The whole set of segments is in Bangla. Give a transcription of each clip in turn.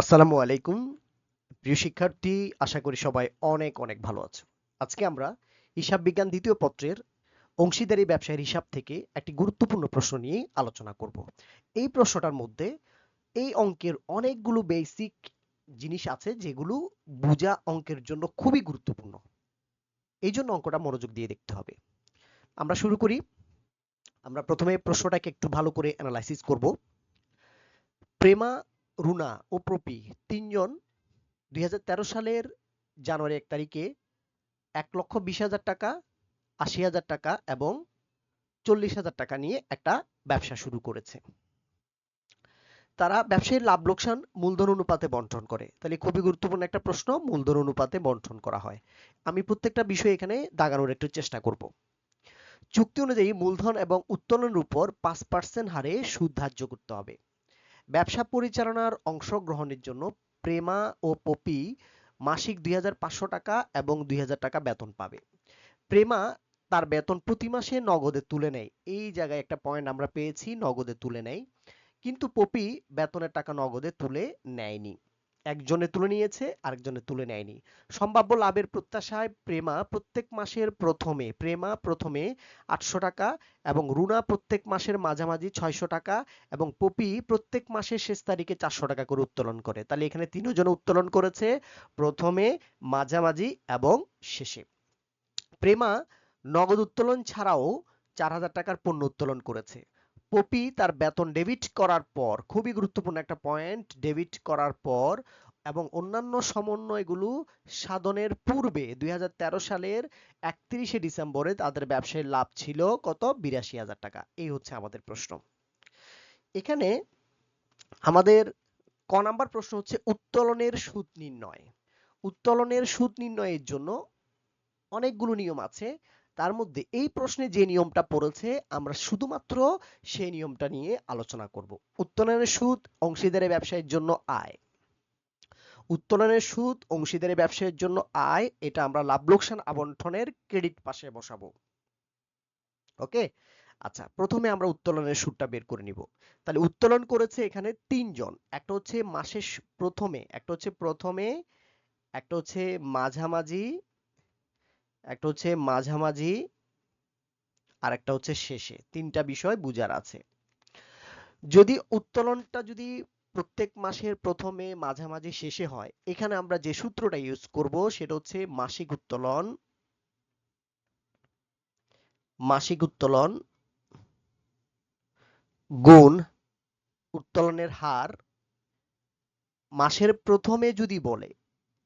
আসসালামু আলাইকুম। প্রিয় শিক্ষার্থী, আশা করি সবাই অনেক অনেক ভালো আছো। আজকে আমরা হিসাব বিজ্ঞান দ্বিতীয় পত্রের অংশীদারি ব্যবসায়ের হিসাব থেকে একটি গুরুত্বপূর্ণ প্রশ্ন নিয়ে আলোচনা করব। এই প্রশ্নটার মধ্যে এই অঙ্কের অনেকগুলো বেসিক জিনিস আছে যেগুলো বোঝা অঙ্কের জন্য খুবই গুরুত্বপূর্ণ। এই জন্য অঙ্কটা মনোযোগ দিয়ে দেখতে হবে। আমরা শুরু করি। আমরা প্রথমে প্রশ্নটাকে একটু ভালো করে অ্যানালাইসিস করব। প্রেমা রুনা ও প্রপি তিনজন দুই হাজার তেরো সালের জানুয়ারি এক তারিখে এক লক্ষ বিশ হাজার টাকা, আশি হাজার টাকা এবং চল্লিশ হাজার টাকা নিয়ে একটা ব্যবসা শুরু করেছে। তারা ব্যবসায়ীর লাভ লোকসান মূলধন অনুপাতে বন্টন করে। তাহলে খুবই গুরুত্বপূর্ণ একটা প্রশ্ন, মূলধন অনুপাতে বন্টন করা হয়। আমি প্রত্যেকটা বিষয় এখানে দাগানোর একটু চেষ্টা করব। চুক্তি অনুযায়ী মূলধন এবং উত্তোলনের উপর পাঁচ পার্সেন্ট হারে সুদ ধার্য করতে হবে। ব্যবসা পরিচালনার অংশগ্রহণের জন্য প্রেমা ও পপি মাসিক দুই হাজার পাঁচশো টাকা এবং দুই হাজার টাকা বেতন পাবে। প্রেমা তার বেতন প্রতি মাসে নগদে তুলে নেয়। এই জায়গায় একটা পয়েন্ট আমরা পেয়েছি, নগদে তুলে নেয়। কিন্তু পপি বেতনের টাকা নগদে তুলে নেয়নি। একজনে তুলে নিয়েছে, আরেকজনে তুলে নেয়নি। সম্ভাব্য লাভের প্রত্যাশায় প্রেমা প্রত্যেক মাসের প্রথমে, প্রেমা প্রথমে আটশো টাকা এবং রুনা প্রত্যেক মাসের মাঝামাঝি ছয়শো টাকা এবং পপি প্রত্যেক মাসের শেষ তারিখে চারশো টাকা করে উত্তোলন করে। তাহলে এখানে তিনজন উত্তোলন করেছে, প্রথমে, মাঝামাঝি এবং শেষে। প্রেমা নগদ উত্তোলন ছাড়াও চার হাজার টাকার পণ্য উত্তোলন করেছে। পপি তার বেতন ডেবিট করার পর, খুবই গুরুত্বপূর্ণ একটা পয়েন্ট ডেবিট করার পর এবং অন্যান্য সমন্বয়গুলো সাধনের পূর্বে দুই সালের একত্রিশে ডিসেম্বরে তাদের ব্যবসায়ের লাভ ছিল কত? বিরাশি হাজার টাকা। এই হচ্ছে আমাদের প্রশ্ন। এখানে আমাদের ক নাম্বার প্রশ্ন হচ্ছে, উত্তোলনের সুদ নির্ণয়। উত্তোলনের সুদ নির্ণয়ের জন্য অনেকগুলো নিয়ম আছে। তার মধ্যে এই প্রশ্নে যে নিয়মটা পড়েছে, আমরা শুধুমাত্র সেই নিয়মটা নিয়ে আলোচনা করব। উত্তোলনের সুদ অংশীদারের ব্যবসায়ের জন্য আয়। উত্তোলনের সুদ অংশীদারের ব্যবসায়ের জন্য আয়, এটা আমরা লাভ লোকসান আবন্টনের ক্রেডিট পাশে বসাবো। ওকে? আচ্ছা প্রথমে আমরা উত্তোলনের সুদটা বের করে নিব। তাহলে উত্তোলন করেছে এখানে তিনজন। একটা হচ্ছে মাসের প্রথমে, একটা হচ্ছে প্রথমে, একটা হচ্ছে মাঝামাঝি একটা হচ্ছে মাঝামাঝি আর একটা হচ্ছে শেষে। তিনটা বিষয় বুঝার আছে। যদি উত্তোলনটা যদি প্রত্যেক মাসের প্রথমে মাঝামাঝি শেষে হয়, এখানে আমরা যে সূত্রটা ইউজ করব সেটা হচ্ছে মাসিক উত্তোলন মাসিক উত্তোলন গুণ উত্তোলনের হার। মাসের প্রথমে যদি বলে,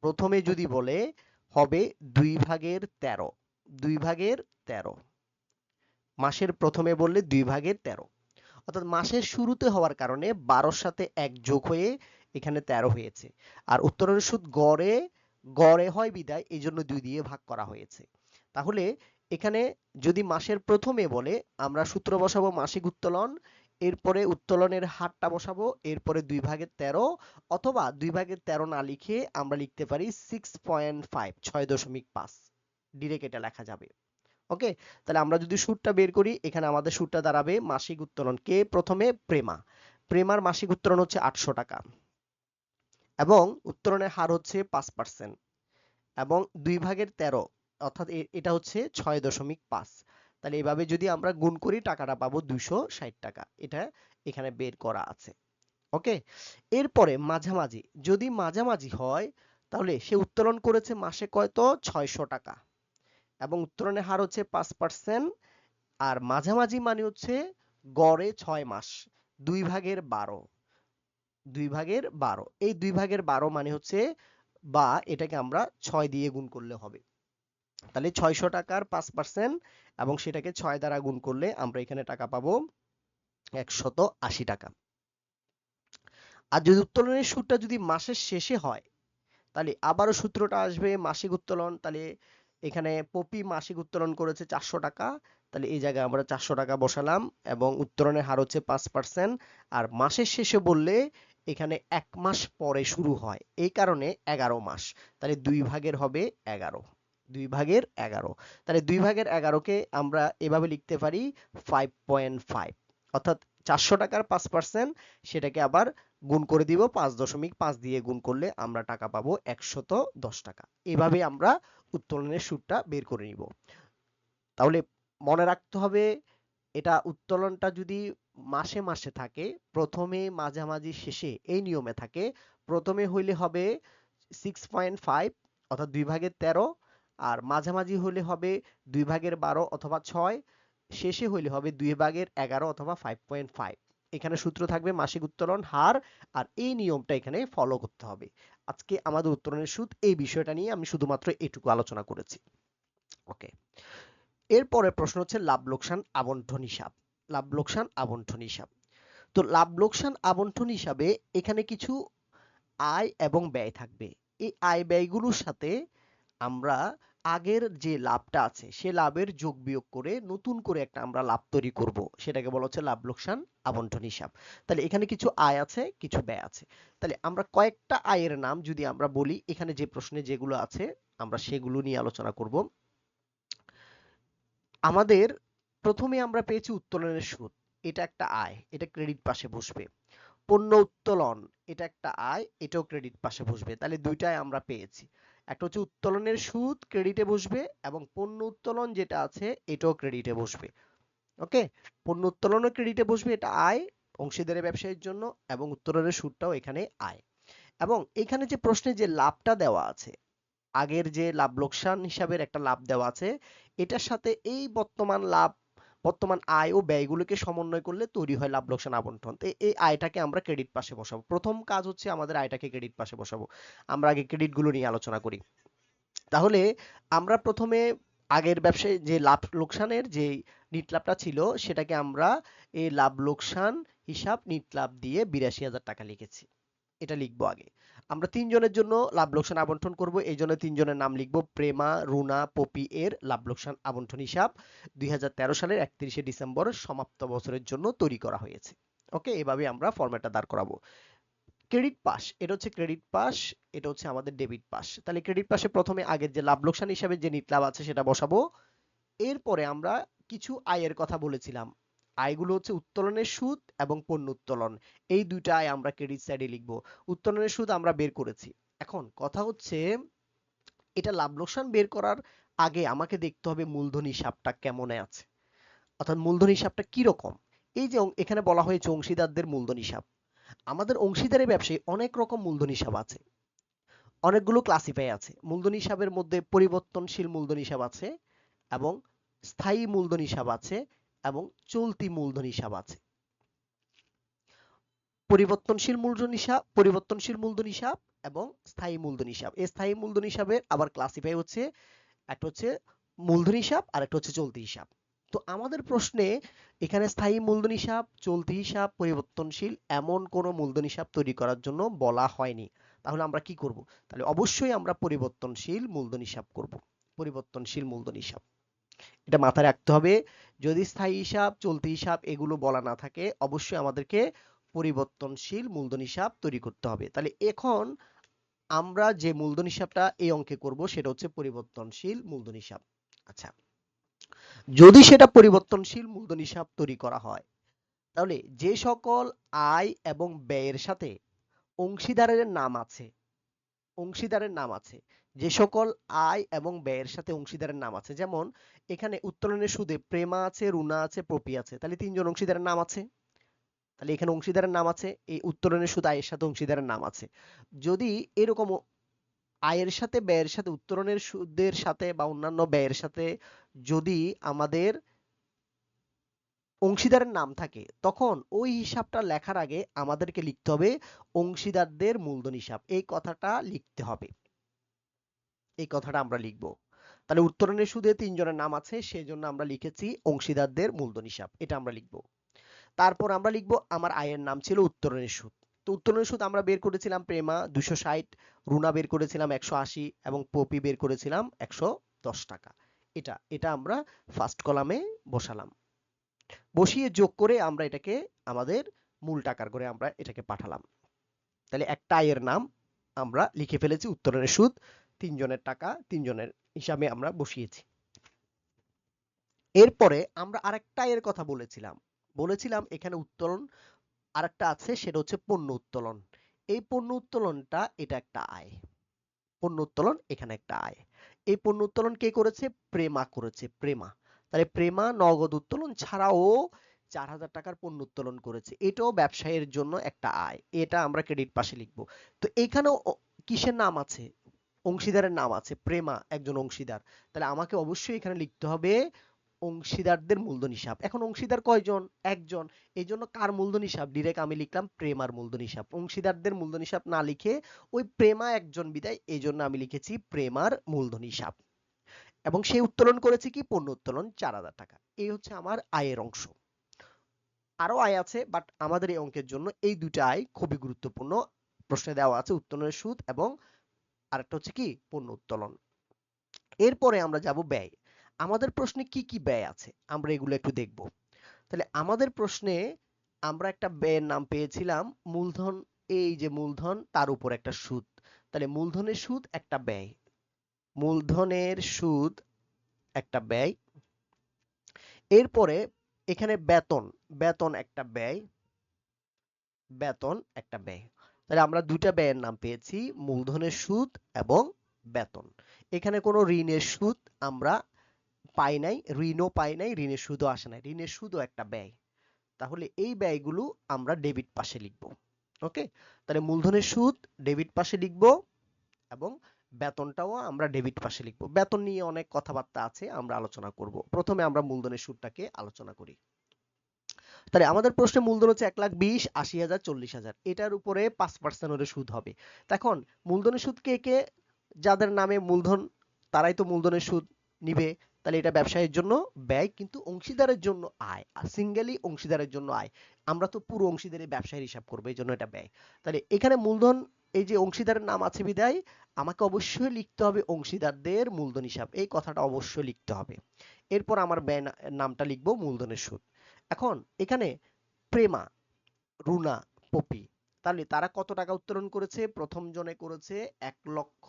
প্রথমে যদি বলে হবে দুই ভাগের তেরো। দুই ভাগের তেরো। মাসের প্রথমে বললে দুই ভাগের তেরো। অর্থাৎ মাসের শুরুতে হওয়ার কারণে বারোর সাথে এক যোগ হয়ে এখানে তেরো হয়েছে। আর উত্তরের সুদ গড়ে গড়ে হয় বিদায়, এই জন্য দুই দিয়ে ভাগ করা হয়েছে। তাহলে এখানে যদি মাসের প্রথমে বলে আমরা সূত্র বসাবো মাসিক উত্তোলন এরপরে উত্তোলনের হারটা বসাবো, এরপরে দুই ভাগের তেরো অথবা দুই ভাগের তেরো না লিখে আমরা লিখতে পারি সিক্স পয়েন্ট ফাইভ ছয় দশমিক পাঁচ। ডিরেক্ট এটা লেখা যাবে। ওকে তাহলে আমরা যদি সুরটা বের করি, এখানে আমাদের সুরটা দাঁড়াবে মাসিক উত্তোলন কে? প্রথমে প্রেমা। প্রেমার মাসিক উত্তোলন হচ্ছে আটশো টাকা। এবং উত্তোলনের হার হচ্ছে পাঁচ পার্সেন্ট এবং দুই ভাগের তেরো, অর্থাৎ এটা হচ্ছে ছয় দশমিক পাঁচ। তাহলে এভাবে যদি আমরা গুণ করি, টাকাটা পাবো দুইশো ষাট টাকা। এটা এখানে বের করা আছে। ওকে? এরপরে মাঝামাঝি, যদি মাঝামাঝি হয়, তাহলে সে উত্তোলন করেছে মাসে কয়ত? ছয়শো টাকা। এবং উত্তোলনের হার হচ্ছে পাঁচ পার্সেন্ট আর মাঝামাঝি মানে হচ্ছে গড়ে ছয় মাস, দুই ভাগের বারো। দুই ভাগের বারো। এই দুই ভাগের বারো মানে হচ্ছে বা এটাকে আমরা ছয় দিয়ে গুণ করলে হবে। তাহলে ছয়শো টাকার পাঁচ পার্সেন্ট এবং সেটাকে ছয় দ্বারা গুণ করলে আমরা এখানে টাকা পাবো একশত আশি টাকা। আর যদি উত্তোলনের সুদটা যদি মাসের শেষে হয়, তাহলে আবারও সূত্রটা আসবে মাসিক উত্তোলন, তাহলে এখানে পপি মাসিক উত্তোলন করেছে চারশো টাকা, তাহলে এই জায়গায় আমরা চারশো টাকা বসালাম এবং উত্তোলনের হার হচ্ছে পাঁচ পার্সেন্ট আর মাসের শেষে বললে এখানে এক মাস পরে শুরু হয়, এই কারণে এগারো মাস, তাহলে দুই ভাগের হবে এগারো। দুই ভাগের এগারো। তাহলে দুই ভাগের এগারোকে আমরা এভাবে লিখতে পারি ফাইভ পয়েন্ট ফাইভ অর্থাৎ চারশো টাকার পাঁচ পার্সেন্ট সেটাকে আবার গুণ করে দিব পাঁচ দশমিক পাঁচ দিয়ে গুণ করলে আমরা টাকা পাবো একশত দশ টাকা। এভাবে আমরা উত্তোলনের সুদটা বের করে নিব। তাহলে মনে রাখতে হবে এটা উত্তোলনটা যদি মাসে মাসে থাকে প্রথমে মাঝামাঝি শেষে এই নিয়মে থাকে প্রথমে হইলে হবে সিক্স পয়েন্ট ফাইভ অর্থাৎ দুই ভাগের তেরো আর মাঝামাঝি হলে হবে দুই ভাগের বারো অথবা ছয়, শেষে হইলে হবে দুই ভাগের এগারো অথবা ফাইভ পয়েন্ট ফাইভ এখানে সূত্র থাকবে মাসিক উত্তোলন হার আর এই নিয়মটা এখানে ফলো করতে হবে। আজকে আমাদের উত্তোলনের সুদ এই বিষয়টা নিয়ে আমি শুধুমাত্র এটুকু আলোচনা করেছি। ওকে এরপরে প্রশ্ন হচ্ছে, লাভ লোকসান আবন্টন হিসাব। লাভ লোকসান আবন্টন হিসাব। তো লাভ লোকসান আবন্টন হিসাবে এখানে কিছু আয় এবং ব্যয় থাকবে। এই আয় ব্যয়গুলোর সাথে আমরা আগের যে লাভটা আছে, সে লাভের যোগ বিয়োগ করে নতুন করে একটা আমরা লাভ তৈরি করব। সেটাকে বলা হচ্ছে লাভ লোকসান আবন্টন হিসাব। তাহলে এখানে কিছু আয় আছে, কিছু ব্যয় আছে। তাহলে আমরা কয়েকটা আয়ের নাম যদি আমরা বলি, এখানে যে প্রশ্নে যেগুলো আছে, আমরা সেগুলো নিয়ে আলোচনা করব। আমাদের প্রথমে আমরা পেয়েছি উত্তোলনের সুদ এটা একটা আয়, এটা ক্রেডিট পাশে বসবে। পণ্য উত্তোলন, এটা একটা আয়, এটাও ক্রেডিট পাশে বসবে। তাহলে দুইটাই আমরা পেয়েছি। একটা হচ্ছে উত্তোলনের সুদ ক্রেডিটে বসবে এবং পণ্য উত্তোলন যেটা আছে এটাও ক্রেডিটে বসবে। ওকে পণ্য উত্তোলনও ক্রেডিটে বসবে, এটা আয়, অংশীদারের ব্যবসায়ীর জন্য এবং উত্তোলনের সুদটাও এখানে আয়। এবং এখানে যে প্রশ্নে যে লাভটা দেওয়া আছে, আগের যে লাভ লোকসান হিসাবের একটা লাভ দেওয়া আছে, এটার সাথে এই বর্তমান লাভ বর্তমান আয় ও ব্যয়গুলোকে সমন্বয় করলে তৈরি হয় লাভ লোকসান আবন্টন। তো এই আয়টাকে আমরা ক্রেডিট পাশে বসাবো। প্রথম কাজ হচ্ছে আমাদের আয়টাকে ক্রেডিট পাশে বসাবো। আমরা আগে ক্রেডিটগুলো নিয়ে আলোচনা করি। তাহলে আমরা প্রথমে আগের ব্যবসায় যে লাভ লোকসানের যে নিট লাভটা ছিল, সেটাকে আমরা এই লাভ লোকসান হিসাব নিট লাভ দিয়ে বিরাশি হাজার টাকা লিখেছি। এটা লিখব আগে। আমরা তিনজনের জন্য লাভ লোকসান আবন্টন করব। এই জন্য তিনজনের নাম লিখব প্রেমা, রুনা, পপি এর লাভ লোকসান আবন্টন হিসাব। দুই সালের একত্রিশে ডিসেম্বর সমাপ্ত বছরের জন্য তৈরি করা হয়েছে। ওকে, এভাবে আমরা ফরম্যাটটা দাঁড় করাবো। ক্রেডিট পাস, এটা হচ্ছে ক্রেডিট পাস, এটা হচ্ছে আমাদের ডেবিট পাস। তাহলে ক্রেডিট পাশে প্রথমে আগের যে লাভ লোকসান হিসাবে যে নিট লাভ আছে সেটা বসাবো। এরপরে আমরা কিছু আয়ের কথা বলেছিলাম। আয়গুলো হচ্ছে উত্তোলনের সুদ এবং পণ্য উত্তোলন। এই দুইটা আয় আমরা ক্রেডিট সাইডে লিখব। উত্তোলনের সুদ আমরা বের করেছি। এখন কথা হচ্ছে, এটা লাভ লোকসান বের করার আগে আমাকে দেখতে হবে মূলধন হিসাবটা কেমন আছে। অর্থাৎ মূলধন হিসাবটা কি রকম এই যে এখানে বলা হয়েছে অংশীদারদের মূলধন হিসাব। আমাদের অংশীদারের ব্যবসায় অনেক রকম মূলধন হিসাব আছে। অনেকগুলো ক্লাসিফাই আছে। মূলধন হিসাবের মধ্যে পরিবর্তনশীল মূলধন হিসাব আছে এবং স্থায়ী মূলধন হিসাব আছে। এবং চলতি মূলধন হিসাব আছে। পরিবর্তনশীল মূলধন হিসাব, পরিবর্তনশীল মূলধন হিসাব এবং স্থায়ী মূলধন হিসাব। এই স্থায়ী মূলধন হিসাবের আবার ক্লাসিফাই হচ্ছে, একটা হচ্ছে মূলধন হিসাব আর একটা হচ্ছে চলতি হিসাব। তো আমাদের প্রশ্নে এখানে স্থায়ী মূলধন হিসাব, চলতি হিসাব, পরিবর্তনশীল এমন কোনো মূলধন হিসাব তৈরি করার জন্য বলা হয়নি। তাহলে আমরা কি করব? তাহলে অবশ্যই আমরা পরিবর্তনশীল মূলধন হিসাব করব। পরিবর্তনশীল মূলধন হিসাব। এটা মাথায় রাখতে হবে। যদি স্থায়ী হিসাব, চলতি হিসাব এগুলো বলা না থাকে, অবশ্যই আমাদেরকে পরিবর্তনশীল মূলধন হিসাব তৈরি করতে হবে। তাহলে এখন আমরা যে মূলধন হিসাবটা এই অঙ্কে করব সেটা হচ্ছে পরিবর্তনশীল মূলধন হিসাব। আচ্ছা যদি সেটা পরিবর্তনশীল মূলধন হিসাব তৈরি করা হয়, তাহলে যে সকল আয় এবং ব্যয়ের সাথে অংশীদারের নাম আছে, অংশীদারের নাম আছে যে সকল আয় এবং ব্যয়ের সাথে অংশীদারের নাম আছে, যেমন এখানে উত্তোলনের সুদে প্রেমা আছে, রুনা আছে, প্রপি আছে, তাহলে তিনজন অংশীদারের নাম আছে। তাহলে এখানে অংশীদারের নাম আছে, এই উত্তোলনের সুদ আয়ের সাথে অংশীদারের নাম আছে। যদি এরকম আয়ের সাথে, ব্যয়ের সাথে, উত্তোলনের সুদের সাথে বা অন্যান্য ব্যয়ের সাথে যদি আমাদের অংশীদারের নাম থাকে, তখন ওই হিসাবটা লেখার আগে আমাদেরকে লিখতে হবে অংশীদারদের মূলধন হিসাব। এই কথাটা লিখতে হবে। এই কথাটা আমরা লিখব। তাহলে উত্তরণের সুদে তিনজনের নাম আছে সেই জন্য আমরা লিখেছি অংশীদারদের মূলধন হিসাব, এটা আমরা লিখব। তারপর আমরা লিখব আমার আয়ের নাম ছিল উত্তরণের সুদ। তো উত্তরণের সুদ আমরা বের করেছিলাম প্রেমা দুশো ষাট, রুনা বের করেছিলাম একশো আশি এবং পপি বের করেছিলাম একশো দশ টাকা। এটা এটা আমরা ফার্স্ট কলামে বসালাম। বসিয়ে যোগ করে আমরা এটাকে আমাদের মূল টাকার করে আমরা এটাকে পাঠালাম। তাহলে একটা আয়ের নাম আমরা লিখে ফেলেছি উত্তরণের সুদ তিনজনের টাকা তিনজনের হিসাবে আমরা বসিয়েছি। এরপরে আমরা আরেকটা আয়ের কথা বলেছিলাম। বলেছিলাম এখানে উত্তোলন আরেকটা আছে, সেটা হচ্ছে পণ্য উত্তোলন। এই পণ্য উত্তোলনটা এটা একটা আয়। পণ্য উত্তোলন এখানে একটা আয়। এই পণ্য উত্তোলন কে করেছে? প্রেমা করেছে, প্রেমা। তাহলে প্রেমা নগদ উত্তোলন ছাড়াও চার হাজার টাকার পণ্য উত্তোলন করেছে। এটাও ব্যবসায়ের জন্য একটা আয়। এটা আমরা ক্রেডিট পাশে লিখব। তো এখানেও কিসের নাম আছে? অংশীদারের নাম আছে, প্রেমা একজন অংশীদার। তাহলে আমাকে অবশ্যই এখানে লিখতে হবে অংশীদারদের মূলধন হিসাব। এখন অংশীদার কয়জন? একজন। এই জন্য কার মূলধন হিসাব? ডিরেক্ট আমি লিখলাম প্রেমার মূলধন হিসাব। অংশীদারদের মূলধন হিসাব না লিখে ওই প্রেমা একজন বিদায় এই জন্য আমি লিখেছি প্রেমার মূলধন হিসাব। এবং সে উত্তোলন করেছে কি? পণ্য উত্তোলন, চার হাজার টাকা। এই হচ্ছে আমার আয়ের অংশ। আরও আয় আছে বাট আমাদের এই অঙ্কের জন্য এই দুটা আয় খুবই গুরুত্বপূর্ণ। প্রশ্নে দেওয়া আছে উত্তোলনের সুদ এবং আরেকটা হচ্ছে কি? পণ্য উত্তোলন। এরপরে আমরা যাব ব্যয়। আমাদের প্রশ্নে কি কি ব্যয় আছে? আমরা এগুলো একটু দেখব। তাহলে আমাদের প্রশ্নে আমরা একটা ব্যয়ের নাম পেয়েছিলাম মূলধন, এই যে মূলধন, তার উপর একটা সুদ। তাহলে মূলধনের সুদ, একটা ব্যয়। মূলধনের সুদ, একটা ব্যয়। এরপরে এখানে বেতন বেতন একটা ব্যয়। বেতন একটা ব্যয়। তাহলে আমরা দুইটা ব্যয়ের নাম পেয়েছি, মূলধনের সুদ এবং বেতন। এখানে কোনো ঋণের সুদ আমরা পাই নাই, ঋণও পাই নাই, ঋণের সুদও আসে নাই। ঋণের সুদও একটা ব্যয়। তাহলে এই ব্যয়গুলো আমরা ডেবিট পাশে লিখব ওকে তাহলে মূলধনের সুদ ডেবিট পাশে লিখব এবং বেতনটাও আমরা ডেবিট পাশে লিখব। বেতন নিয়ে অনেক কথাবার্তা আছে, আমরা আলোচনা করব। প্রথমে আমরা মূলধনের সুদটাকে আলোচনা করি। তাহলে আমাদের প্রশ্নে মূলধন হচ্ছে এক লাখ বিশ, আশি হাজার, চল্লিশ হাজার। এটার উপরে পাঁচ পার্সেন্ট করে সুদ হবে। এখন মূলধনের সুদ কে কে, যাদের নামে মূলধন, তারাই তো মূলধনের সুদ নিবে। তাহলে এটা ব্যবসায়ের জন্য ব্যয়, কিন্তু অংশীদারের জন্য আয়। আর সিঙ্গেলি অংশীদারের জন্য আয়। আমরা তো পুরো অংশীদারের ব্যবসায়ের হিসাব করব, এই জন্য এটা ব্যয়। তাহলে এখানে মূলধন, এই যে অংশীদারের নাম আছে বিদায়, আমাকে অবশ্যই লিখতে হবে অংশীদারদের মূলধন হিসাব। এই কথাটা অবশ্যই লিখতে হবে। এরপর আমার ব্যয় নামটা লিখব মূলধনের সুদ। এখন এখানে প্রেমা, রুনা, পপি। তাহলে তারা কত টাকা উত্তোলন করেছে? প্রথম জনে করেছে এক লক্ষ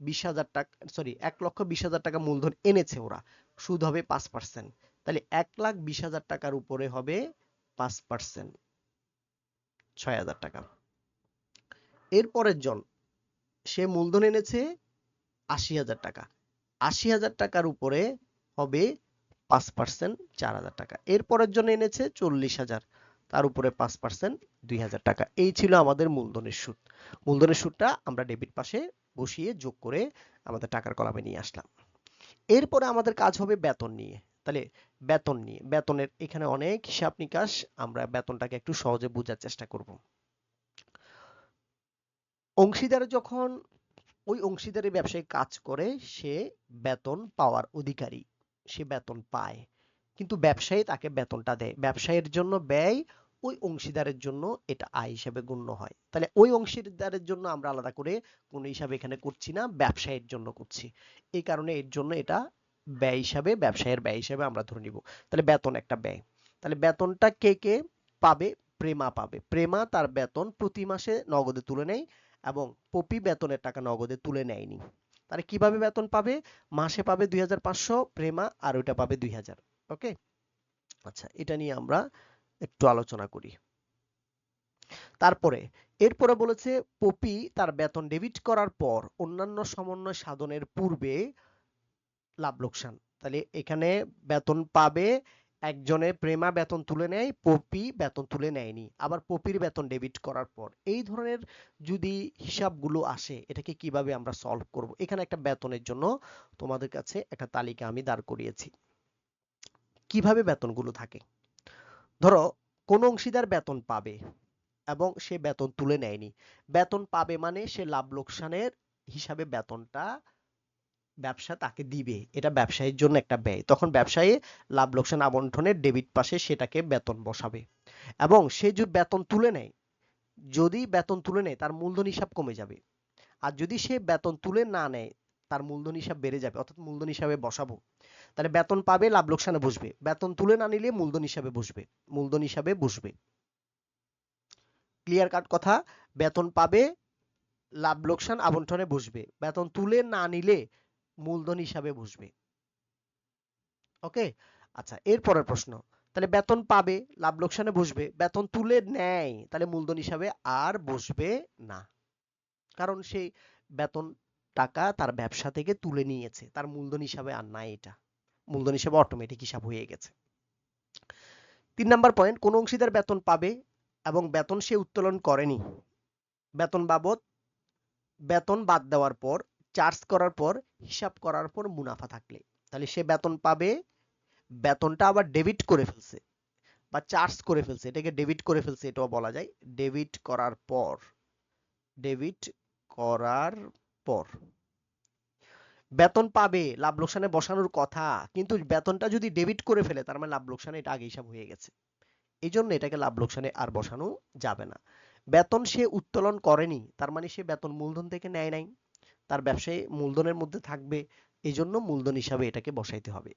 বিশ হাজার টাকা সরি এক লক্ষ বিশ হাজার টাকা মূলধন এনেছে ওরা। সুদ হবে পাঁচ পার্সেন্ট তাহলে এক লাখ বিশ হাজার টাকার উপরে হবে পাঁচ পার্সেন্ট ছয় হাজার টাকা। এরপরের জন, সে মূলধন এনেছে আশি হাজার টাকা। আশি হাজার টাকার উপরে হবে পাঁচ পার্সেন্ট চার হাজার টাকা। এরপরের জন্য এনেছে চল্লিশ হাজার। তার উপরে পাঁচ পার্সেন্ট দুই হাজার টাকা। এই ছিল আমাদের মূলধনের সুদ। মূলধনের সুদটা আমরা ডেবিট পাশে বসিয়ে যোগ করে আমাদের টাকার কলামে নিয়ে আসলাম। এরপরে আমাদের কাজ হবে বেতন নিয়ে। তাহলে বেতন নিয়ে, বেতনের এখানে অনেক হিসাব নিকাশ। আমরা বেতনটাকে একটু সহজে বোঝার চেষ্টা করব। অংশীদার যখন, ওই অংশীদারের ব্যবসায় কাজ করে, সে বেতন পাওয়ার অধিকারী। সে বেতন পায়। কিন্তু ব্যবসায়ী তাকে বেতনটা দেয়। ব্যবসায়ের জন্য ব্যয়, ওই অংশীদারের জন্য এটা আয় হিসেবে গণ্য হয়। তাহলে ওই অংশীদারের জন্য আমরা আলাদা করে কোনো হিসাবে এখানে করছি না, ব্যবসায়ের জন্য করছি। এই কারণে এর জন্য এটা ব্যয় হিসাবে, ব্যবসায়ের ব্যয় হিসাবে আমরা ধরে নিব। তাহলে বেতন একটা ব্যয়। তাহলে বেতনটা কে কে পাবে? প্রেমা পাবে। প্রেমা তার বেতন প্রতি মাসে নগদে তুলে নেয় এবং পপি বেতনের টাকা নগদে তুলে নেয়নি। তাহলে কীভাবে বেতন পাবে? মাসে পাবে দুই প্রেমা, আর ওইটা পাবে দুই ওকে? আচ্ছা এটা নিয়ে আমরা একটু আলোচনা করি। তারপরে, এরপরে বলেছে পপি তার বেতন ডেবিট করার পর অন্যান্য সমন্বয় সাধনের পূর্বে লাভ লোকসান। তাহলে এখানে বেতন পাবে একজনে প্রেমা বেতন তুলে নেয়, পপি বেতন তুলে নেয়নি। আবার পপির বেতন ডেবিট করার পর। এই ধরনের যদি হিসাবগুলো আসে, এটাকে কীভাবে আমরা সলভ করব? এখানে একটা বেতনের জন্য তোমাদের কাছে একটা তালিকা আমি দাঁড় করিয়েছি। কীভাবে বেতনগুলো থাকে? ধরো, কোন অংশীদার বেতন পাবে এবং সে বেতন তুলে নেয়নি। বেতন পাবে মানে সে লাভ লোকসানের হিসাবে বেতনটা ব্যবসা তাকে দিবে। এটা ব্যবসায়ীর জন্য একটা ব্যয়। তখন ব্যবসায়ী লাভ লোকসান আবন্টনের ডেবিট পাশে সেটাকে বেতন বসাবে। এবং সে যদি বেতন তুলে নেয়, যদি বেতন তুলে নেয়, তার মূলধন হিসাব কমে যাবে। আর যদি সে বেতন তুলে না নেয়, তার মূলধন হিসাব বেড়ে যাবে। অর্থাৎ মূলধন হিসাবে বসাবো। তাহলে বেতন পাবে, লাভ লোকসানে বসবে। বেতন তুলে না নিলে মূলধন হিসাবে বসবে। মূলধন হিসাবে বসবে। ক্লিয়ার কাট কথা। বেতন পাবে, লাভ লোকসান আবন্টনে বসবে। বেতন তুলে না নিলে মূলধন হিসাবে বসবে ওকে আচ্ছা এরপরের প্রশ্ন। তাহলে বেতন পাবে, লাভ লোকসানে বসবে বেতন তুলে নেয়, তাহলে মূলধন হিসাবে আর বসবে না। কারণ সেই বেতন টাকা তার ব্যবসা থেকে তুলে নিয়েছে, তার মূলধন হিসাবে আর নাই এটা। মূলধন হিসাবে অটোমেটিক হিসাব হয়ে গেছে। তিন নাম্বার পয়েন্ট কোন অংশীদার বেতন পাবে এবং বেতন সে উত্তোলন করেনি? বেতন বাবদ, বেতন বাদ দেওয়ার পর চার্জ করার পর, হিসাব করার পর মুনাফা থাকলে। তাহলে সে বেতন পাবে, বেতনটা আবার ডেবিট করে ফেলছে বা চার্জ করে ফেলছে। এটাকে ডেবিট করে ফেলছে, এটাও বলা যায়। ডেবিট করার পর ডেবিট করার পর। বেতন পাবে, লাভ লোকসানে বসানোর কথা, কিন্তু বেতনটা যদি ডেবিট করে ফেলে, তার মানে লাভ লোকসানে এটা আগে হিসাব হয়ে গেছে। এই জন্য এটাকে লাভ লোকসানে আর বসানো যাবে না। বেতন সে উত্তোলন করেনি, তার মানে সে বেতন মূলধন থেকে নেয় নাই। তার ব্যবসায় মূলধনের মধ্যে থাকবে। এই জন্য মূলধন হিসাবে এটাকে বসাইতে হবে।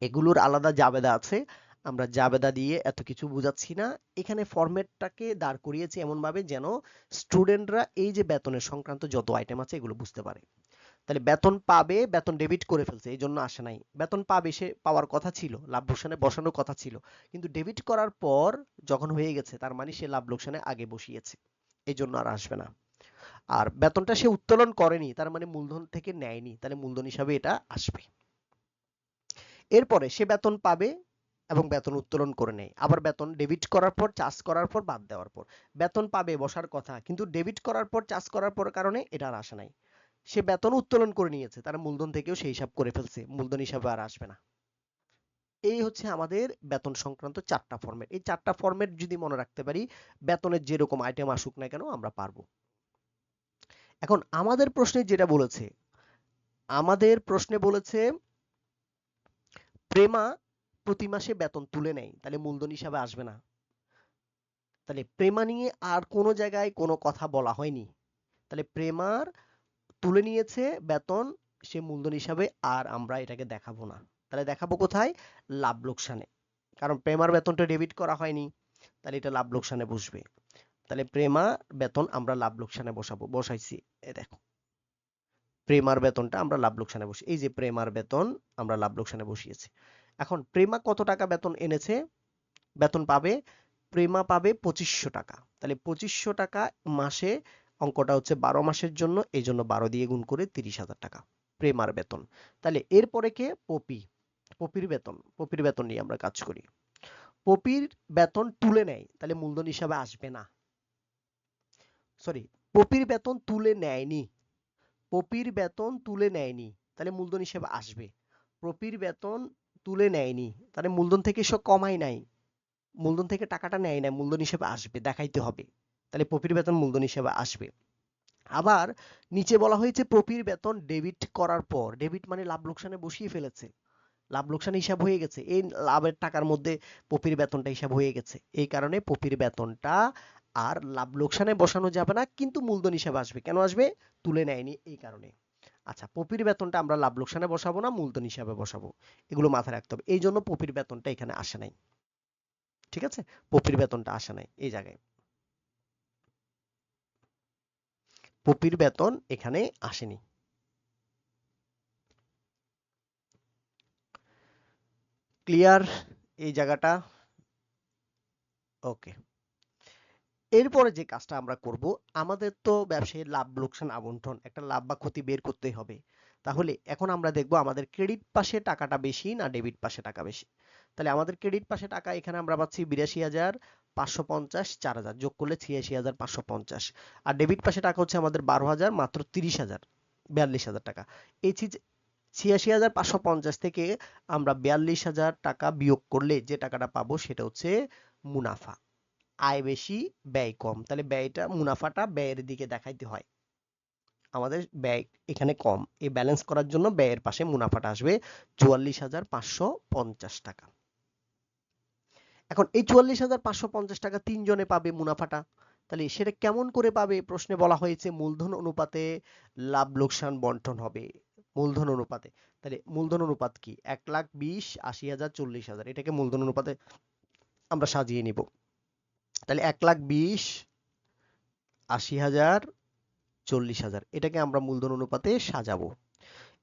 এগুলোর আলাদা জাবেদা আছে। আমরা জাবেদা দিয়ে এত কিছু বুঝাচ্ছি না। এখানে ফরম্যাটটাকে দাঁড় করিয়েছি এমন ভাবে যেন স্টুডেন্টরা এই যে বেতনের সংক্রান্ত যত আইটেম আছে এগুলো বুঝতে পারে। তাহলে বেতন পাবে, বেতন ডেবিট করে ফেলছে এই জন্য আসে নাই। বেতন পাবে সে পাওয়ার কথা ছিল, লাভ লোকসানে বসানোর কথা ছিল। কিন্তু ডেবিট করার পর যখন হয়ে গেছে, তার মানে সে লাভ লোকসানে আগে বসিয়েছে। এই জন্য আর আসবে না। আর বেতনটা সে উত্তোলন করেনি, তার মানে মূলধন থেকে নেয়নি, তাহলে মূলধন হিসাবে এটা আসবে। এরপরে সে বেতন পাবে এবং বেতন উত্তোলন করে নেয়। আবার বেতন ডেবিট করার পর চার্জ করার পর বাদ দেওয়ার পর। বেতন পাবে বসার কথা, কিন্তু ডেবিট করার পর চার্জ করার পর কারণে এটা আর আসে নাই। সে বেতন উত্তোলন করে নিয়েছে, তারা মূলধন থেকেও সেই হিসাব করে ফেলছে, মূলধন হিসাবে আর আসবে না। এই হচ্ছে আমাদের বেতন সংক্রান্ত চারটা ফরম্যাট এই চারটা ফরম্যাট যদি মনে রাখতে পারি, বেতনের যেরকম আইটেম আসুক না কেন আমরা পারব। এখন আমাদের প্রশ্নে যেটা বলেছে, আমাদের প্রশ্নে বলেছে, প্রেমা প্রতি মাসে বেতন তুলে নেয়, তাহলে মূলধন হিসাবে আসবে না। তাহলে প্রেমা নিয়ে আর কোনো জায়গায় কোনো কথা বলা হয়নি। তাহলে প্রেমার তুলে নিয়েছে বেতন, সে মূলধন হিসাবে আর আমরা এটাকে দেখাবো না। তাহলে দেখাবো কোথায়? লাভ লোকসানে। কারণ প্রেমার বেতনটা ডেবিট করা হয়নি, তাহলে এটা লাভ লোকসানে বসবে। তাহলে প্রেমা বেতন আমরা লাভ লোকসানে বসাবো, বসাইছি এ দেখো। প্রেমার বেতনটা আমরা লাভ লোকসানে বসি, এই যে প্রেমার বেতন আমরা লাভ লোকসানে বসিয়েছি। এখন প্রেমা কত টাকা বেতন এনেছে? বেতন পাবে, প্রেমা পাবে পঁচিশশো টাকা। তাহলে পঁচিশশো টাকা মাসে অঙ্কটা হচ্ছে বারো মাসের জন্য, এই জন্য বারো দিয়ে গুণ করে তিরিশ হাজার টাকা, প্রেমার বেতন। তাহলে এরপরে কে? পপি, পপির বেতন পপির বেতন নিয়ে আমরা কাজ করি। পপির বেতন তুলে নেয়, তাহলে মূলধন হিসাবে আসবে না। সরি পপির বেতন তুলে নেয়নি। পপির বেতন তুলে নেয়নি, তাহলে মূলধন হিসেবে আসবে। পপির বেতন তুলে নেয়নি, তাহলে মূলধন থেকে সব কমাই নাই। মূলধন থেকে টাকাটা নেয় না মূলধন হিসেবে আসবে, দেখাইতে হবে। তাহলে পপির বেতন মূলধন হিসেবে আসবে। আবার নিচে বলা হয়েছে পপির বেতন ডেবিট করার পর ডেবিট মানে লাভ লোকসানে বসিয়ে ফেলেছে। লাভ লোকসান হিসাব হয়ে গেছে, এই লাভের টাকার মধ্যে পপির বেতনটা হিসাব হয়ে গেছে। এই কারণে পপির বেতনটা আর লাভ লোকসানে বসানো যাবে না, কিন্তু মূলধন হিসাবে আসবে। কেন আসবে? তুলে নেয়নি এই কারণে। আচ্ছা পপির বেতনটা আমরা লাভ লোকসানে বসাবো না, মূলধন হিসাবে বসাবো? এগুলো মাথায় রাখতে হবে। এই জন্য পপির বেতনটা এখানে আসে নাই। ঠিক আছে? পপির বেতনটা আসে নাই এই জায়গায়। পপির বেতন এখানে আসেনি। ক্লিয়ার এই জায়গাটা? ওকে। এরপরে যে কাজটা আমরা করব, আমাদের তো ব্যবসায়ী লাভ, লোকসান আবন্টন একটা লাভ বা ক্ষতি বের করতে হবে। তাহলে এখন আমরা দেখব আমাদের ক্রেডিট পাশে টাকাটা বেশি না ডেবিট পাশে টাকা বেশি। তাহলে আমাদের ক্রেডিট পাশে টাকা এখানে আমরা পাচ্ছি বিরাশি হাজার পাঁচশো পঞ্চাশ, চার হাজার, যোগ করলে ছিয়াশি হাজার পাঁচশো পঞ্চাশ। আর ডেবিট পাশে টাকা হচ্ছে আমাদের বারো হাজার, মাত্র তিরিশ হাজার, বিয়াল্লিশ হাজার টাকা। এই চিজ ছিয়াশি হাজার পাঁচশো পঞ্চাশ থেকে আমরা বিয়াল্লিশ হাজার টাকা বিয়োগ করলে যে টাকাটা পাবো সেটা হচ্ছে মুনাফা। আয় বেশি, ব্যয় কম। তাহলে ব্যয়টা, মুনাফাটা ব্যয়ের দিকে দেখাইতে হয়। আমাদের ব্যয় এখানে কম। এই ব্যালেন্স করার জন্য ব্যয়ের পাশে মুনাফাটা আসবে চুয়াল্লিশ হাজার পাঁচশো পঞ্চাশ টাকা। এখন এই চুয়াল্লিশ হাজার পাঁচশো পঞ্চাশ টাকা তিনজনে পাবে মুনাফাটা। তাহলে সেটা কেমন করে পাবে? প্রশ্নে বলা হয়েছে মূলধন অনুপাতে লাভ লোকসান বন্টন হবে। মূলধন অনুপাতে। তাহলে মূলধন অনুপাত কি? এক লাখ বিশ আশি হাজার চল্লিশ হাজার। এটাকে মূলধন অনুপাতে আমরা সাজিয়ে নিব। তাহলে এক লাখ বিশ, আশি হাজার, চল্লিশ হাজার। এটাকে আমরা মূলধন অনুপাতে সাজাবো।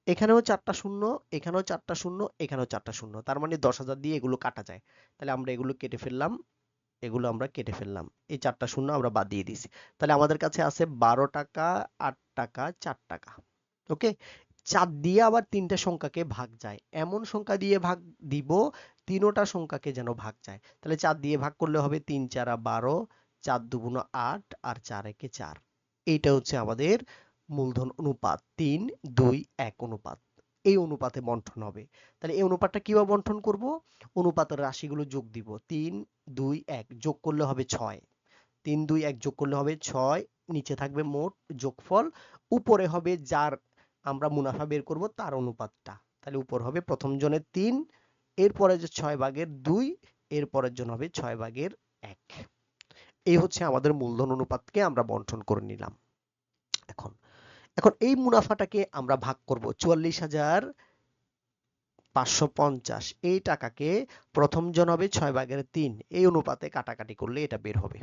এখানেও চারটা শূন্য, এখানেও চারটা শূন্য, এখানেও চারটা শূন্য। তার মানে দশ হাজার দিয়ে এগুলো কাটা যায়। তাহলে আমরা এগুলো কেটে ফেললাম, এগুলো আমরা কেটে ফেললাম। এই চারটা শূন্য আমরা বাদ দিয়ে দিছি তাহলে আমাদের কাছে আছে বারো টাকা, আট টাকা, চার টাকা। ওকে? চার দিয়ে আবার তিনটা সংখ্যাকে ভাগ যায়। এমন সংখ্যা দিয়ে ভাগ দিব তিনোটা সংখ্যাকে যেন ভাগ যায় তাহলে চার দিয়ে ভাগ করলে হবে তিন চারা বারো, চার দুগুণ আট আর চার একে চার। এইটা হচ্ছে আমাদের মূলধন অনুপাত। তিন, দুই, এক অনুপাত। এই অনুপাতে বন্টন হবে। তাহলে এই অনুপাতটা কীভাবে বন্টন করব? অনুপাতের রাশিগুলো যোগ দিব। তিন, দুই, এক যোগ করলে হবে ছয়। তিন, দুই, এক যোগ করলে হবে ছয়। নিচে থাকবে মোট যোগফল। উপরে হবে যার আমরা মুনাফা বের করব তার অনুপাতটা। তাহলে উপর হবে প্রথম জনের তিন এরপরে যে ছয় ভাগের দুই এরপরের জন হবে ছয় ভাগের এক। এই হচ্ছে আমাদের মূলধন অনুপাতকে আমরা বন্টন করে নিলাম। এখন এখন এই মুনাফাটাকে আমরা ভাগ করব চুয়াল্লিশ হাজার পাঁচশো পঞ্চাশ। এই টাকাকে প্রথম জন হবে ছয় ভাগের তিন। এই অনুপাতে কাটাকাটি করলে এটা বের হবে।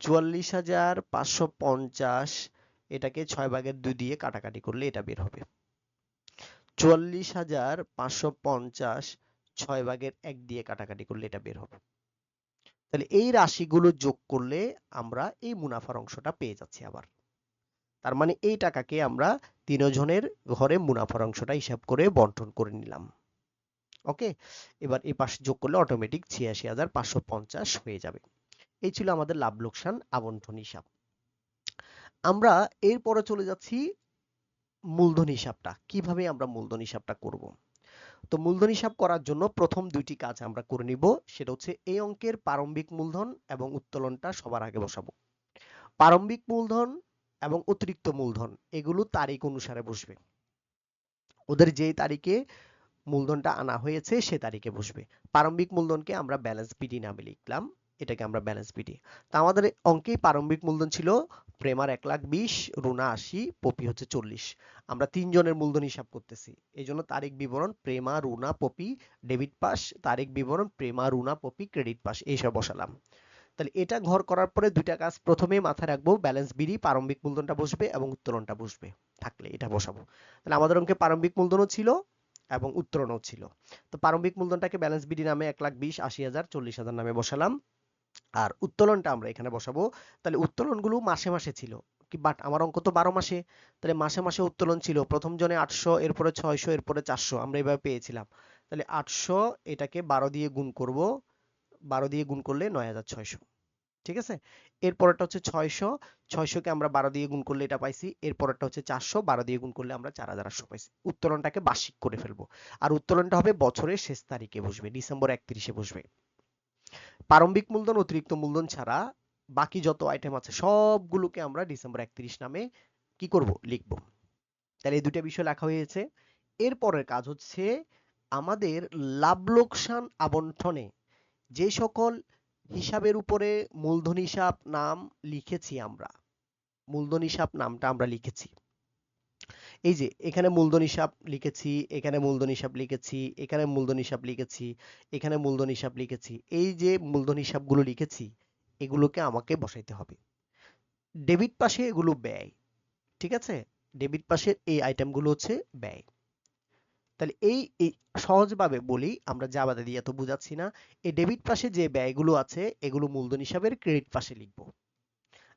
চুয়াল্লিশ হাজার পাঁচশো পঞ্চাশ, এটাকে ছয় ভাগের দুই দিয়ে কাটাকাটি করলে এটা বের হবে। চুয়াল্লিশ হাজার পাঁচশো পঞ্চাশ ছয় ভাগের এক দিয়ে কাটাকাটি করলে এটা বের হবে। তাহলে এই রাশিগুলো যোগ করলে আমরা এই মুনাফার অংশটা পেয়ে যাচ্ছি আবার। তার মানে এই টাকাকে আমরা তিনজনের ঘরে মুনাফার অংশটা হিসাব করে বন্টন করে নিলাম। ওকে? এবার এই পাশে যোগ করলে অটোমেটিক ছিয়াশি হাজার পাঁচশো পঞ্চাশ হয়ে যাবে। এই ছিল আমাদের লাভ লোকসান আবন্টন হিসাব। আমরা এরপরে চলে যাচ্ছি মূলধন হিসাবটা, কীভাবে আমরা মূলধন হিসাবটা করব? তো মূলধন হিসাব করার জন্য প্রথম দুইটি কাজ আমরা করে নিব, সেটা হচ্ছে এই অঙ্কের প্রারম্ভিক মূলধন এবং উত্তোলনটা সবার আগে বসাবো। প্রারম্ভিক মূলধন এবং অতিরিক্ত মূলধন, এগুলো তারিখ অনুসারে বসবে। ওদের যেই তারিখে মূলধনটা আনা হয়েছে, সে তারিখে বসবে। প্রারম্ভিক মূলধনকে আমরা ব্যালেন্স বিডি নামে লিখলাম, এটাকে আমরা ব্যালেন্স বিডি তা আমাদের অঙ্কে প্রারম্ভিক মূলধন ছিল প্রেমার এক লাখ বিশ, রুনা আশি, পপি হচ্ছে চল্লিশ। আমরা তিনজনের মূলধন হিসাব করতেছি। এই জন্য তারিখ বিবরণ, Prema, Runa, poppy debit pass, তারিখ বিবরণ, Prema, Runa, poppy, credit pass এইসব বসালাম। তাহলে এটা ঘর করার পরে দুইটা কাজ প্রথমে মাথায় রাখব, ব্যালেন্স বিডি, প্রারম্ভিক মূলধনটা বসবে এবং উত্তোলনটা বসবে। থাকলে এটা বসাবো। তাহলে আমাদের অঙ্কে প্রারম্ভিক মূলধনও ছিল এবং উত্তোলনও ছিল। তো প্রারম্ভিক মূলধনটাকে ব্যালেন্স বিডি নামে এক লাখ বিশ, আশি হাজার, চল্লিশ হাজার নামে বসালাম। আর উত্তোলনটা আমরা এখানে বসাবো। তাহলে উত্তোলনগুলো মাসে মাসে ছিল। কি বাট আমার অঙ্ক তো বারো মাসে। তাহলে মাসে মাসে উত্তোলন ছিল। প্রথম জনে আটশো, এরপরে ছয়শো, এরপরে চারশো। আমরা এভাবে পেয়েছিলাম। তাহলে আটশো এটাকে বারো দিয়ে গুণ করব। বারো দিয়ে গুণ করলে নয় হাজার ছয়শো। ঠিক আছে? এরপরটা হচ্ছে ছয়শো। ছয়শোকে আমরা বারো দিয়ে গুণ করলে এটা পাইছি। এরপরটা হচ্ছে চারশো। বারো দিয়ে গুণ করলে আমরা চার হাজার আটশো পাইছি। উত্তোলনটাকে বার্ষিক করে ফেলব। আর উত্তোলনটা হবে বছরের শেষ তারিখে বসবে। ডিসেম্বর একত্রিশে বসবে। প্রারম্ভিক মূলধন, অতিরিক্ত মূলধন ছাড়া বাকি যত আইটেম আছে, সবগুলোকে আমরা ডিসেম্বর একত্রিশ নামে কি করব? লিখব। তাহলে এই দুটো বিষয় লেখা হয়েছে। এরপরের কাজ হচ্ছে আমাদের লাভ লোকসান আবন্টনে যে সকল হিসাবের উপরে মূলধন হিসাব নাম লিখেছি আমরা, মূলধন হিসাব নামটা আমরা লিখেছি। এই যে এখানে মূলধন হিসাব লিখেছি, এখানে মূলধন হিসাব লিখেছি, এখানে মূলধন হিসাব লিখেছি, এখানে মূলধন হিসাব লিখেছি, এই যে মূলধন হিসাবগুলো লিখেছি, এগুলোকে আমাকে বসাইতে হবে। ডেবিট পাশে এগুলো ব্যয়, ঠিক আছে? ডেবিট পাশের এই আইটেমগুলো হচ্ছে ব্যয়। তাহলে এই সহজভাবে বলি, আমরা জাবাদা দিয়ে এত বুঝাচ্ছি না, এই ডেবিট পাশে যে ব্যয়গুলো আছে, এগুলো মূলধন হিসাবের ক্রেডিট পাশে লিখব।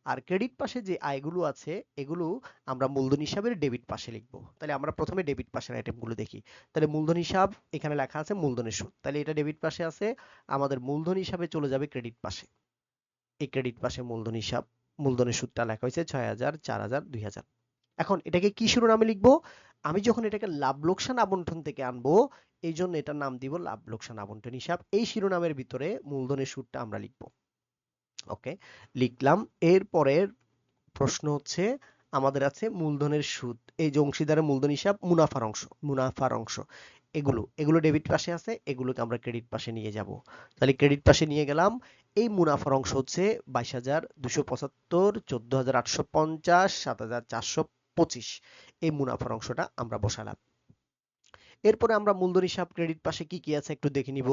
আর ক্রেডিট পাশে যে আয়গুলো আছে, এগুলো আমরা মূলধন হিসাবের ডেবিট পাশে লিখব। তাহলে আমরা প্রথমে ডেবিট পাশের আইটেমগুলো দেখি। তাহলে মূলধন হিসাব, এখানে লেখা আছে মূলধনের সুদ। তাহলে এটা ডেবিট পাশে আছে, আমাদের মূলধন হিসাবে চলে যাবে ক্রেডিট পাশে এই ক্রেডিট পাশে মূলধন হিসাব, মূলধনের সুদটা লেখা হয়েছে ছয় হাজার, চার হাজার, দুই হাজার। এখন এটাকে কি শিরোনামে লিখব? আমি যখন এটাকে লাভ লোকসান আবন্টন থেকে আনব, এই জন্য এটার নাম দিব লাভ লোকসান আবন্টন হিসাব। এই শিরোনামের ভিতরে মূলধনের সুদটা আমরা লিখব। ওকে, লিখলাম। এরপরের প্রশ্ন হচ্ছে, আমাদের আছে মূলধনের সুদ। এই যে অংশীদারের মূলধন হিসাব, মুনাফার অংশ মুনাফার অংশ। এগুলো এগুলো ডেবিট পাশে আছে, এগুলোকে আমরা ক্রেডিট পাশে নিয়ে যাব। তাহলে ক্রেডিট পাশে নিয়ে গেলাম। এই মুনাফার অংশ হচ্ছে বাইশ হাজার দুশো পঁচাত্তর, চোদ্দ হাজার আটশো পঞ্চাশ, সাত হাজার চারশো পঁচিশ। এই মুনাফার অংশটা আমরা বসালাম। এরপরে আমরা মূলধন হিসাব ক্রেডিট পাশে কি কি আছে একটু দেখে নিব।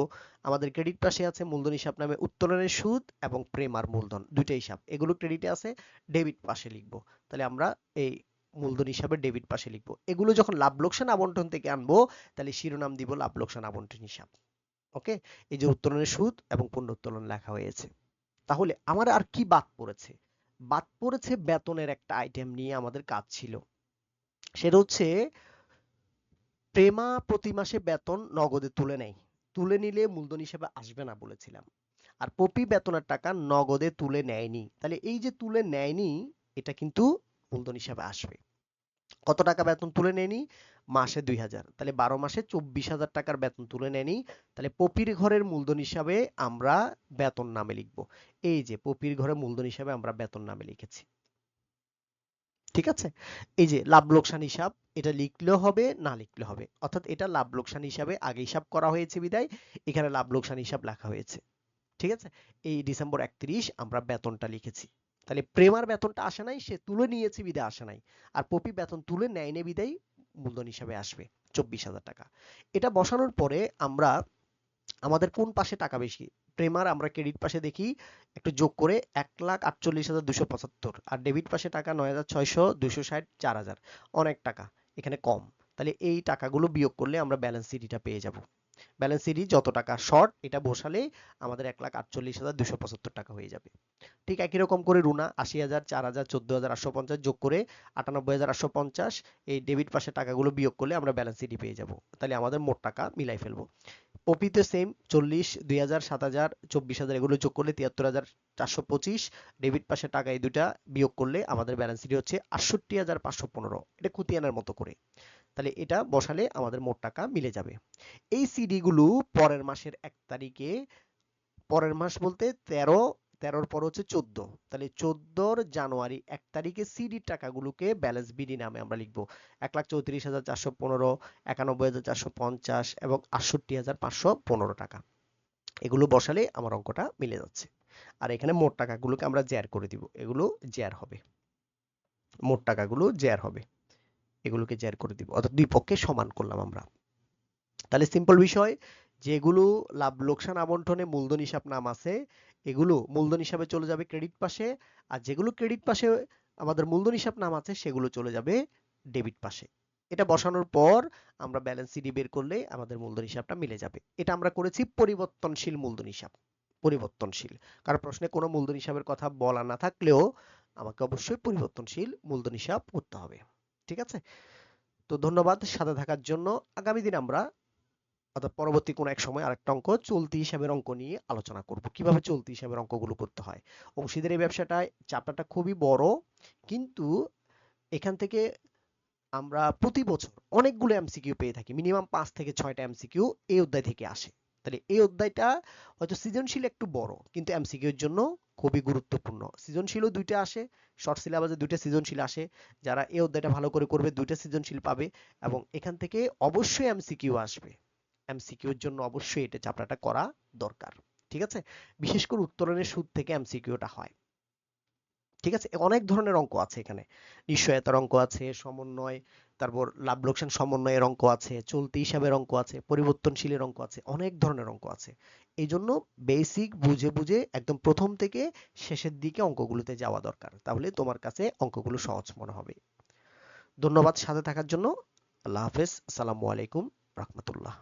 আমাদের ক্রেডিট পাশে আছে মূলধন হিসাব নামে উত্তোলনের সুদ এবং প্রেমার মূলধন দুইটা হিসাব এগুলো ক্রেডিটে আছে ডেবিট পাশে লিখব। তাহলে আমরা এই মূলধন হিসাবে ডেবিট পাশে লিখব। এগুলো যখন লাভ লোকসান আবন্টন থেকে আনব, তাহলে শিরোনাম দিব লাভ লোকসান আবন্টন হিসাব ওকে? এই যে উত্তোলনের সুদ এবং পণ্য উত্তোলন লেখা হয়েছে। তাহলে আমার আর কি বাদ পড়েছে? বাদ পড়েছে বেতনের একটা আইটেম নিয়ে আমাদের কাজ ছিল। সেটা হচ্ছে প্রেমা প্রতি মাসে বেতন নগদে তুলে নেয়। তুলে নিলে মূলধন হিসেবে আসবে না বলেছিলাম। আর পপি বেতনের টাকা নগদে তুলে নেয়নি। তাহলে এই যে তুলে নেয়নি, এটা কিন্তু মূলধন হিসাবে আসবে। কত টাকা বেতন তুলে নেয়নি? মাসে দুই হাজার। তাহলে বারো মাসে চব্বিশ হাজার টাকার বেতন তুলে নেয়নি। তাহলে পপির ঘরের মূলধন হিসাবে আমরা বেতন নামে লিখব। এই যে পপির ঘরে মূলধন হিসাবে আমরা বেতন নামে লিখেছি। ঠিক আছে? এই যে লাভ লোকসান হিসাব, এটা লিখলেও হবে, না লিখলেও হবে। অর্থাৎ এটা লাভ লোকসান হিসাবে আগে হিসাব করা হয়েছে বিদায়, এখানে লাভ লোকসান হিসাব লেখা হয়েছে। ঠিক আছে? এই ডিসেম্বর একত্রিশ আমরা বেতনটা লিখেছি। তাহলে প্রেমার বেতনটা আসে নাই, সে তুলে নিয়েছে, বিদায় আসে নাই। আর পপি বেতন তুলে নেয় নেয়নি বিদায় মূলধন হিসাবে আসবে, চব্বিশ হাজার টাকা। এটা বসানোর পরে আমরা, আমাদের কোন পাশে টাকা বেশি? প্রেমার আমরা ক্রেডিট পাশে দেখি, একটু যোগ করে এক লাখ আটচল্লিশ হাজার দুশো পঁচাত্তর আর ডেবিট পাশে টাকা নয় হাজার ছয়শো দুশো ষাট, চার হাজার। অনেক টাকা, এখানে কম। তাহলে এই টাকাগুলো বিয়োগ করলে আমরা ব্যালেন্স সিডিটা পেয়ে যাব। ব্যালেন্স সিডি যত টাকা শর্ট এটা বসালে আমাদের এক লাখ আটচল্লিশ হাজার দুশো পঁচাত্তর টাকা হয়ে যাবে। ঠিক একই রকম করে রুনা, আশি হাজার, চার হাজার, চোদ্দ হাজার আটশো পঞ্চাশ যোগ করে আটানব্বই হাজার আটশো পঞ্চাশ, এই ডেবিট পাশে টাকাগুলো বিয়োগ করলে আমরা ব্যালেন্স সিডি পেয়ে যাব। তাহলে আমাদের মোট টাকা মিলাই ফেলব। ওপিতে সেম চল্লিশ, দুই হাজার, সাত হাজার, চব্বিশ হাজার, এগুলো যোগ করলে তিয়াত্তর হাজার, চারশো পঁচিশ। ডেবিট পাশে টাকা এই দুটা বিয়োগ করলে আমাদের ব্যালেন্সটি হচ্ছে আটষট্টি হাজার পাঁচশো পনেরো। এটা খতিয়ানার মতো করে। তাহলে এটা বসালে আমাদের মোট টাকা মিলে যাবে। এই সিডি গুলো পরের মাসের এক তারিখে, পরের মাস বলতে তেরো তেরোর পর হচ্ছে চোদ্দ। তাহলে চোদ্দোর জানুয়ারি এক তারিখে সিডির টাকাগুলোকে ব্যালেন্স বিডি নামে আমরা লিখব। এক লাখ চৌত্রিশ হাজার চারশো পনেরো, একানব্বই হাজার চারশো পঞ্চাশ এবং আটষট্টি হাজার পাঁচশো পনেরো টাকা। এগুলো বসালে আমার অঙ্কটা মিলে যাচ্ছে। আর এখানে মোট টাকাগুলোকে আমরা জেয়ার করে দিব। এগুলো জেয়ার হবে। মোট টাকাগুলো জেয়ার হবে। এগুলোকে জেয়ার করে দিব। অর্থাৎ দুই পক্ষে সমান করলাম আমরা। তাহলে সিম্পল বিষয় যেগুলো লাভ, লোকসান আবন্টনে মূলধন হিসাব নাম আছে, এগুলো মূলধন হিসাবে চলে যাবে ক্রেডিট পাশে, আর যেগুলো ক্রেডিট পাশে আমাদের মূলধন হিসাব নাম আছে, সেগুলো চলে যাবে ডেবিট পাশে। এটা বসানোর পর আমরা ব্যালেন্স সিডি বের করলে আমাদের মূলধন হিসাবটা মিলে যাবে। এটা আমরা করেছি পরিবর্তনশীল মূলধন হিসাব, পরিবর্তনশীল। কারণ প্রশ্নে কোনো মূলধন হিসাবের কথা বলা না থাকলেও আমাকে অবশ্যই পরিবর্তনশীল মূলধন হিসাব করতে হবে। ঠিক আছে? তো ধন্যবাদ সাথে থাকার জন্য। আগামী দিন আমরা অর্থাৎ পরবর্তী কোনো এক সময় আরেকটা অঙ্ক চলতি হিসাবের অঙ্ক নিয়ে আলোচনা করব। কীভাবে চলতি হিসাবের অঙ্কগুলো করতে হয়? অংশীদার এই ব্যবসাটায় খুবই বড়, কিন্তু এখান থেকে আমরা প্রতি বছর অনেকগুলো এমসিকিউ পেয়ে থাকি। মিনিমাম পাঁচ থেকে ছয়টা এমসিকিউ এই অধ্যায় থেকে আসে। তাহলে এই অধ্যায়টা হয়তো সৃজনশীল একটু বড়, কিন্তু এমসিকিউর জন্য খুবই গুরুত্বপূর্ণ। সৃজনশীলও দুইটা আসে শর্ট সিলেবাসে দুইটা সৃজনশীল আসে। যারা এই অধ্যায়টা ভালো করে করবে দুইটা সৃজনশীল পাবে এবং এখান থেকে অবশ্যই এমসিকিউ আসবে। এমসিকিউর জন্য অবশ্যই এটা চ্যাপ্টারটা করা দরকার, ঠিক আছে? বিশেষ করে উত্তরণের সুদ থেকে এমসিকিউটা হয়, ঠিক আছে? অনেক ধরনের অঙ্ক আছে এখানে। নিশ্চয়তার অঙ্ক আছে, সমন্বয়, তারপর লাভ লোকসান সমন্বয়ের অঙ্ক আছে, চলতি হিসাবের অঙ্ক আছে, পরিবর্তনশীলের অঙ্ক আছে, অনেক ধরনের অঙ্ক আছে। এই জন্য বেসিক বুঝে বুঝে একদম প্রথম থেকে শেষের দিকে অঙ্কগুলোতে যাওয়া দরকার, তাহলে তোমার কাছে অঙ্কগুলো সহজ মনে হবে। ধন্যবাদ সাথে থাকার জন্য। আল্লাহ হাফেজ। আসসালামু আলাইকুম। রহমতুল্লাহ।